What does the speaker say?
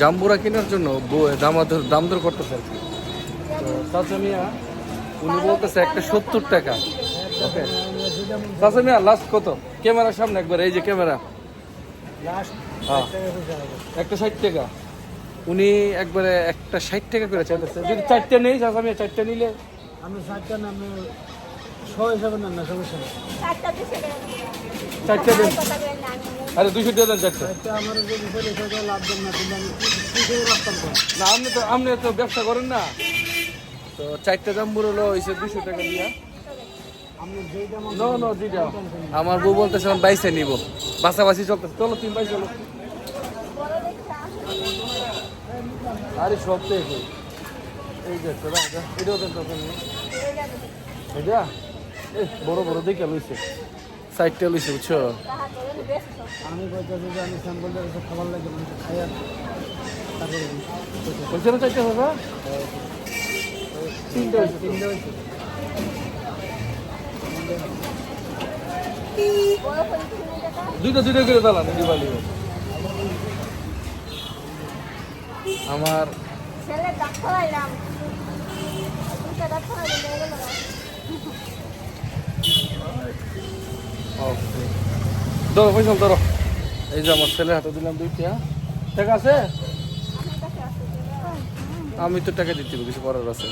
জাম্বুরা কেনার জন্য দামাদর দাম দর করতেছে আর কি। তো চাচা মিয়া উনি বলতেছে একটা সত্তর টাকা। ওকে। চাচা মিয়া লাস্ট কত? ক্যামেরার সামনে একবার এই যে ক্যামেরা। হ্যাঁ। একটা ষাট টাকা। উনি একবারে একটা ষাট টাকা করে চাইতেছে। যদি চারটে নেই চাচা মিয়া চারটে নিলে? আমি চারটা না আমি ছ হিসাবে নেন না সমস্যা চারটে দেন। আরে দুশো টাকা দেন চারটে আমার যদি সেটা লাভ না আপনি তো আপনি তো ব্যবসা করেন না। তো চারটে জাম্বুর হলো হয়েছে দুশো টাকা দিয়া। দাম আমার বউ বলতেছিলাম বাইসে নিব। বাসাবাসি চলতেছে। চলো তিন বাইশ চলো আরে সব তো। এই যে এটাও এটা এ বড় বড় দেখে লইছে। সাইডটা লইছে বুঝছ? আমি বলতেছি যে খাবার লাগে আমি খাই আর চারটে হবে? তিনটে হয়েছে তিনটে হয়েছে দুইটা দুইটা করে আমার দুটা ডাক্তার আইলাম হয়ে গেল না ওকে ধরো পয়সা ধরো। এই যে আমার ছেলের হাতে দিলাম দুইটা। টাকা আছে? আমি তো টাকা দিতে কিছু করার আছে।